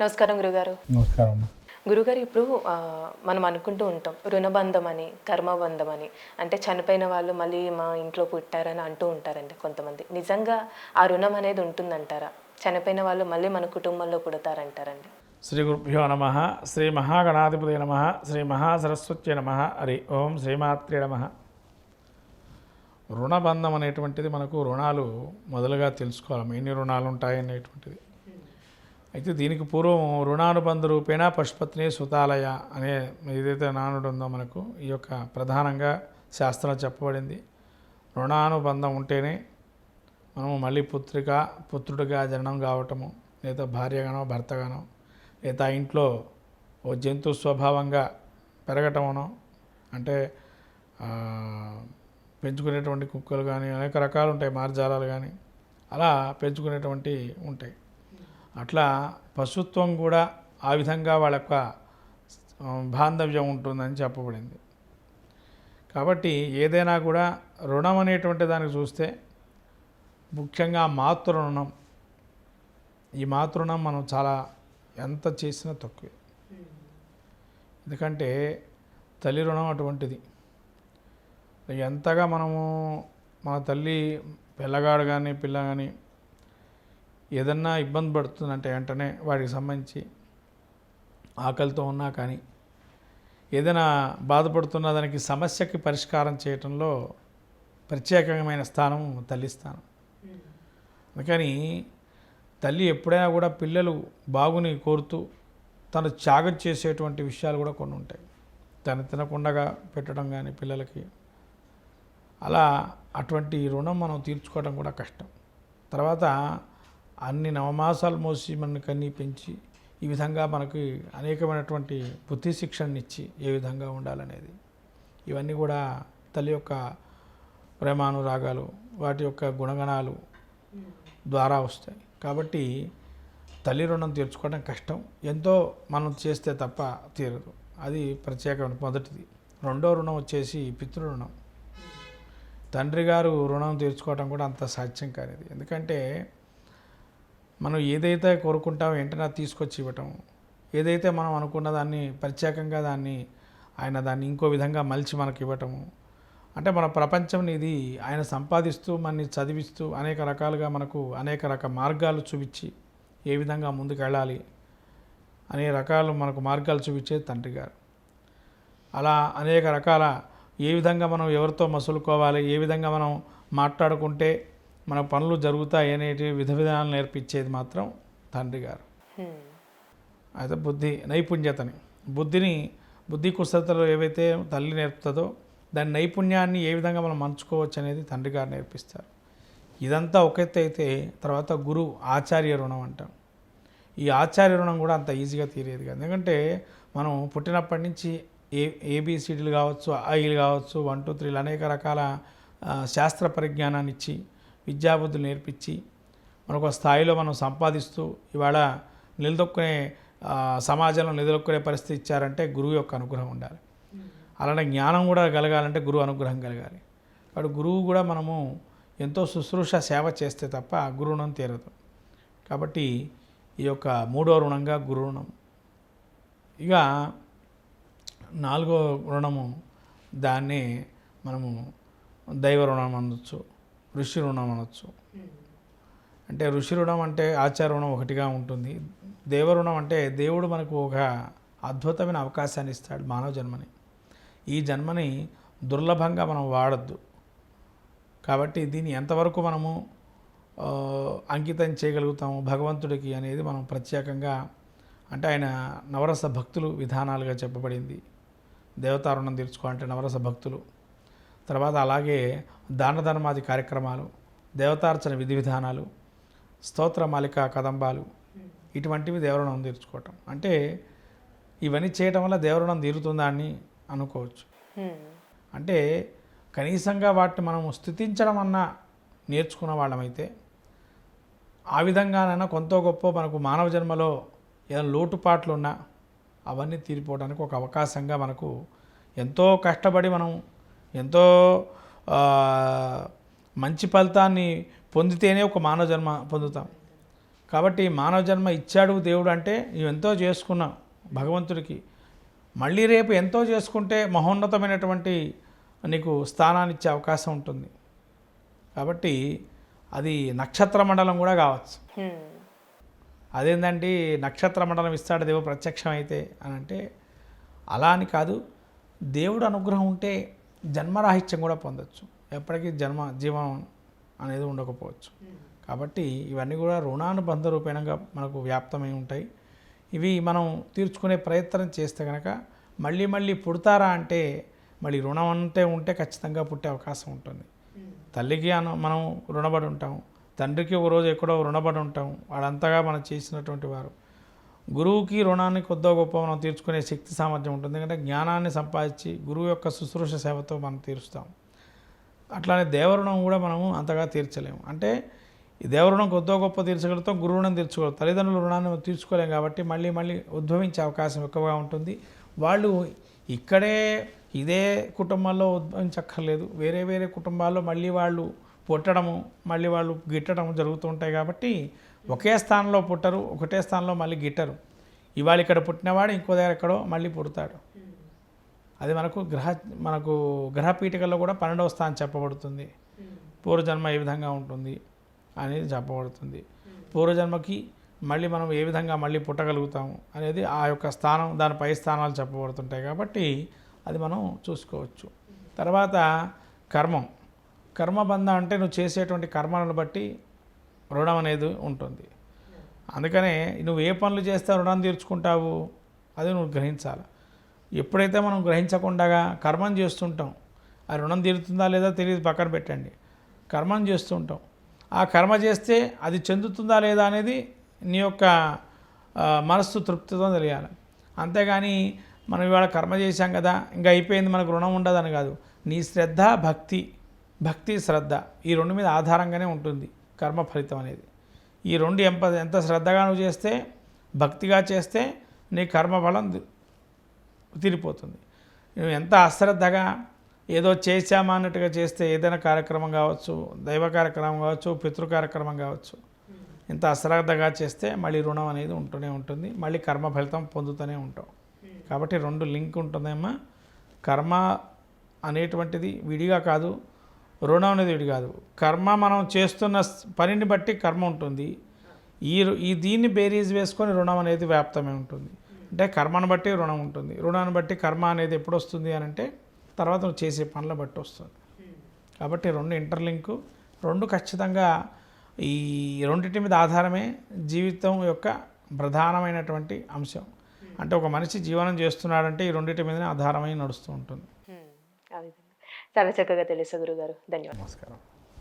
నమస్కారం గురుగారు. నమస్కారం. గురుగారు ఇప్పుడు మనం అనుకుంటూ ఉంటాం రుణబంధం అని కర్మబంధం అని అంటే చనిపోయిన వాళ్ళు మళ్ళీ మా ఇంట్లో పుట్టారని అంటూ ఉంటారండి కొంతమంది. నిజంగా ఆ రుణం అనేది ఉంటుందంటారా? చనిపోయిన వాళ్ళు మళ్ళీ మన కుటుంబంలో పుడతారంటారండి. శ్రీ గురుభ్యో నమ శ్రీ మహాగణాధిపతి నమ శ్రీ మహాసరస్వత్య నమ హరి ఓం శ్రీమాత్రే నమ. రుణబంధం అనేటువంటిది మనకు రుణాలు మొదలుగా తెలుసుకోవాలి. ఎన్ని రుణాలు ఉంటాయి అనేటువంటిది. అయితే దీనికి పూర్వం రుణానుబంధ రూపేణ పశుపత్ని సుతాలయ అనే ఏదైతే నానుడు ఉందో మనకు ఈ యొక్క ప్రధానంగా శాస్త్రం చెప్పబడింది. రుణానుబంధం ఉంటేనే మనము మళ్ళీ పుత్రిక పుత్రుడిగా జననం కావటము లేదా భార్యగానో భర్తగానో లేదా ఇంట్లో ఓ జంతు స్వభావంగా పెరగటమనో అంటే పెంచుకునేటువంటి కుక్కలు కానీ అనేక రకాలు ఉంటాయి మార్జాలాలు కానీ అలా పెంచుకునేటువంటి ఉంటాయి. అట్లా పశుత్వం కూడా ఆ విధంగా వాళ్ళ యొక్క బాంధవ్యం ఉంటుందని చెప్పబడింది. కాబట్టి ఏదైనా కూడా రుణం అనేటువంటి దానికి చూస్తే ముఖ్యంగా మాతృ రుణం ఈ మాతృణం మనం చాలా ఎంత చేసినా తక్కువే. ఎందుకంటే తల్లి రుణం అటువంటిది. ఎంతగా మనము మన తల్లి పిల్లగాడు కానీ పిల్ల కానీ ఏదన్నా ఇబ్బంది పడుతుందంటే వెంటనే వాడికి సంబంధించి ఆకలితో ఉన్నా కానీ ఏదైనా బాధపడుతున్న దానికి సమస్యకి పరిష్కారం చేయటంలో ప్రత్యేకమైన స్థానం తల్లి స్థానం అందుకని తల్లి ఎప్పుడైనా కూడా పిల్లలు బాగుని కోరుతూ తను త్యాగం చేసేటువంటి విషయాలు కూడా కొన్ని ఉంటాయి. తను తినకుండా పెట్టడం కానీ పిల్లలకి. అలా అటువంటి రుణం మనం తీర్చుకోవడం కూడా కష్టం. తర్వాత అన్ని నవమాసాలు మోసి మన కన్నీ పెంచి ఈ విధంగా మనకి అనేకమైనటువంటి బుద్ధి శిక్షణనిచ్చి ఏ విధంగా ఉండాలనేది. ఇవన్నీ కూడా తల్లి యొక్క ప్రేమానురాగాలు వాటి యొక్క గుణగణాలు ద్వారా వస్తాయి. కాబట్టి తల్లి రుణం తీర్చుకోవడం కష్టం. ఎంతో మనం చేస్తే తప్ప తీరదు. అది ప్రత్యేకమైన మొదటిది. రెండో రుణం వచ్చేసి పితృరుణం. తండ్రి గారు రుణం తీర్చుకోవడం కూడా అంత సాధ్యం కానిది. ఎందుకంటే మనం ఏదైతే కోరుకుంటామో వెంటనే తీసుకొచ్చి ఇవ్వటం. ఏదైతే మనం అనుకున్న దాన్ని ప్రత్యేకంగా దాన్ని ఆయన దాన్ని ఇంకో విధంగా మలిచి మనకి ఇవ్వటము. అంటే మన ప్రపంచం ఇది ఆయన సంపాదిస్తూ మనని చదివిస్తూ అనేక రకాలుగా మనకు అనేక రకాల మార్గాలు చూపించి ఏ విధంగా ముందుకు వెళ్ళాలి అనే రకాలు మనకు మార్గాలు చూపించే తండ్రి గారు. అలా అనేక రకాల ఏ విధంగా మనం ఎవరితో మసులుకోవాలి ఏ విధంగా మనం మాట్లాడుకుంటే మన పనులు జరుగుతాయి అనేటి విధ విధానాలు నేర్పించేది మాత్రం తండ్రి గారు. అయితే బుద్ధి నైపుణ్యతని. బుద్ధిని బుద్ధి కుశలతలు ఏవైతే తల్లి నేర్పుతుందో దాని నైపుణ్యాన్ని ఏ విధంగా మనం మంచుకోవచ్చు అనేది తండ్రి గారు నేర్పిస్తారు. ఇదంతా ఒక ఎత్తు అయితే తర్వాత గురువు ఆచార్య రుణం అంటాం. ఈ ఆచార్య రుణం కూడా అంత ఈజీగా తీరేది కాదు. ఎందుకంటే మనం పుట్టినప్పటి నుంచి ఏ ఏబిసిడీలు కావచ్చు ఐలు కావచ్చు వన్ టూ త్రీలు అనేక రకాల శాస్త్ర పరిజ్ఞానాన్ని ఇచ్చి విద్యాబుద్ధులు నేర్పించి మనకు ఒక స్థాయిలో మనం సంపాదిస్తూ ఇవాళ నిలదొక్కునే సమాజంలో నిలదొక్కునే పరిస్థితి ఇచ్చారంటే గురువు యొక్క అనుగ్రహం ఉండాలి. అలానే జ్ఞానం కూడా కలగాలంటే గురువు అనుగ్రహం కలగాలి. కాబట్టి గురువు కూడా మనము ఎంతో శుశ్రూష సేవ చేస్తే తప్ప గురు రుణం తీరదు. కాబట్టి ఈ యొక్క మూడో రుణంగా గురు రుణం. ఇక నాలుగో రుణము దాన్ని మనము దైవ రుణం అనొచ్చు. ఋషి రుణం అనొచ్చు అంటే ఋషి రుణం అంటే ఆచార రుణం ఒకటిగా ఉంటుంది. దేవరుణం అంటే దేవుడు మనకు ఒక అద్భుతమైన అవకాశాన్ని ఇస్తాడు మానవ జన్మని. ఈ జన్మని దుర్లభంగా మనం వాడద్దు. కాబట్టి దీన్ని ఎంతవరకు మనము అంకితం చేయగలుగుతాము భగవంతుడికి అనేది మనం ప్రత్యేకంగా అంటే ఆయన నవరస భక్తులు విధానాలుగా చెప్పబడింది. దేవతారుణం తీర్చుకోవాలంటే నవరస భక్తులు. తర్వాత అలాగే దాన ధర్మాది కార్యక్రమాలు దేవతార్చన విధి విధానాలు స్తోత్ర మాలిక కదంబాలు ఇటువంటివి దేవరుణం తీర్చుకోవటం అంటే ఇవన్నీ చేయటం వల్ల దేవరుణం తీరుతుందా అని అనుకోవచ్చు. అంటే కనీసంగా వాటిని మనం స్థుతించడం అన్నా నేర్చుకున్న వాళ్ళమైతే ఆ విధంగానైనా కొంత గొప్ప మనకు మానవ జన్మలో ఏదైనా లోటుపాట్లు ఉన్నా అవన్నీ తీరిపోవడానికి ఒక అవకాశంగా మనకు ఎంతో కష్టపడి మనం ఎంతో మంచి ఫలితాన్ని పొందితేనే ఒక మానవ జన్మ పొందుతాం. కాబట్టి మానవ జన్మ ఇచ్చాడు దేవుడు అంటే నువ్వు ఎంతో చేసుకున్నావు భగవంతుడికి. మళ్ళీ రేపు ఎంతో చేసుకుంటే మహోన్నతమైనటువంటి నీకు స్థానాన్ని ఇచ్చే అవకాశం ఉంటుంది. కాబట్టి అది నక్షత్ర మండలం కూడా కావచ్చు. అదేంటంటే నక్షత్ర మండలం ఇస్తాడు దేవుడు ప్రత్యక్షం అయితే అని అంటే అలా అని కాదు. దేవుడు అనుగ్రహం ఉంటే జన్మరాహిత్యం కూడా పొందొచ్చు. ఎప్పటికీ జన్మ జీవం అనేది ఉండకపోవచ్చు. కాబట్టి ఇవన్నీ కూడా రుణానుబంధ రూపేణంగా మనకు వ్యాప్తమై ఉంటాయి. ఇవి మనం తీర్చుకునే ప్రయత్నం చేస్తే కనుక మళ్ళీ మళ్ళీ పుడతారా అంటే మళ్ళీ రుణం అంటే ఉంటే ఖచ్చితంగా పుట్టే అవకాశం ఉంటుంది. తల్లికి అన మనం రుణపడి ఉంటాం. తండ్రికి ఒక రోజు ఎక్కడో రుణపడి ఉంటాం. వాళ్ళంతగా మనం చేసినటువంటి వారు. గురువుకి రుణాన్ని కొద్దో గొప్ప మనం తీర్చుకునే శక్తి సామర్థ్యం ఉంటుంది. ఎందుకంటే జ్ఞానాన్ని సంపాదించి గురువు యొక్క శుశ్రూష సేవతో మనం తీరుస్తాం. అట్లానే దేవరుణం కూడా మనము అంతగా తీర్చలేము. అంటే ఈ దేవరుణం కొద్దో గొప్ప తీర్చగలుగుతాం గురు రుణం తీర్చుకోగలుగుతాం. తల్లిదండ్రుల రుణాన్ని తీర్చుకోలేం కాబట్టి మళ్ళీ మళ్ళీ ఉద్భవించే అవకాశం ఎక్కువగా ఉంటుంది. వాళ్ళు ఇక్కడే ఇదే కుటుంబాల్లో ఉద్భవించక్కర్లేదు. వేరే వేరే కుటుంబాల్లో మళ్ళీ వాళ్ళు పుట్టడము మళ్ళీ వాళ్ళు గిట్టడం జరుగుతూ ఉంటాయి కాబట్టి ఒకే స్థానంలో పుట్టరు ఒకటే స్థానంలో మళ్ళీ గిట్టరు. ఇవాళ ఇక్కడ పుట్టినవాడు ఇంకో దగ్గర ఎక్కడో మళ్ళీ పుడతాడు. అది మనకు గ్రహ మనకు గ్రహపీఠికల్లో కూడా పన్నెండవ స్థానం చెప్పబడుతుంది. పూర్వజన్మ ఏ విధంగా ఉంటుంది అనేది చెప్పబడుతుంది. పూర్వజన్మకి మళ్ళీ మనం ఏ విధంగా మళ్ళీ పుట్టగలుగుతాము అనేది ఆ యొక్క స్థానం దాని పై స్థానాలు చెప్పబడుతుంటాయి కాబట్టి అది మనం చూసుకోవచ్చు. తర్వాత కర్మం. కర్మబంధం అంటే నువ్వు చేసేటువంటి కర్మలను బట్టి రుణం అనేది ఉంటుంది. అందుకనే నువ్వు ఏ పనులు చేస్తే రుణం తీర్చుకుంటావు? అది నువ్వు గ్రహించాలి. ఎప్పుడైతే మనం గ్రహించకుండా కర్మం చేస్తుంటాం ఆ రుణం తీరుతుందా లేదా తెలియదు పక్కన పెట్టండి. కర్మం చేస్తుంటాం. ఆ కర్మ చేస్తే అది చెందుతుందా లేదా అనేది నీ యొక్క మనస్సు తృప్తితో తెలియాలి. అంతేగాని మనం ఇవాళ కర్మ చేశాం కదా ఇంకా అయిపోయింది మనకు రుణం ఉండదని కాదు. నీ శ్రద్ధ భక్తి భక్తి శ్రద్ధ ఈ రెండు మీద ఆధారంగానే ఉంటుంది. కర్మ ఫలితం అనేది. ఈ రెండు ఎంత ఎంత శ్రద్ధగా నువ్వు చేస్తే భక్తిగా చేస్తే నీ కర్మ ఫలం ది- తీరిపోతుంది. నువ్వు ఎంత అశ్రద్ధగా ఏదో చేశామా అన్నట్టుగా చేస్తే ఏదైనా కార్యక్రమం కావచ్చు దైవ కార్యక్రమం కావచ్చు పితృ కార్యక్రమం కావచ్చు ఇంత అశ్రద్ధగా చేస్తే మళ్ళీ రుణం అనేది ఉంటూనే ఉంటుంది మళ్ళీ కర్మ ఫలితం పొందుతూనే ఉంటాం కాబట్టి రెండు లింక్ ఉంటుందేమ్మా. కర్మ అనేటువంటిది విడిగా కాదు రుణం అనేది విడి కాదు. కర్మ మనం చేస్తున్న పనిని బట్టి కర్మ ఉంటుంది. ఈ ఈ దీన్ని బేరీజ్ వేసుకొని రుణం అనేది వ్యాప్తమే ఉంటుంది. అంటే కర్మను బట్టి రుణం ఉంటుంది. రుణాన్ని బట్టి కర్మ అనేది ఎప్పుడు వస్తుంది అని అంటే తర్వాత నువ్వు చేసే పనుల బట్టి వస్తుంది. కాబట్టి రెండు ఇంటర్లింకు రెండు ఖచ్చితంగా ఈ రెండింటి మీద ఆధారమే జీవితం యొక్క ప్రధానమైనటువంటి అంశం. అంటే ఒక మనిషి జీవనం చేస్తున్నాడంటే ఈ రెండింటి మీదనే ఆధారమై నడుస్తూ ఉంటుంది. చాలా చక్కగా తెలుసు గురుగారు. ధన్యవాదాలు. నమస్కారం.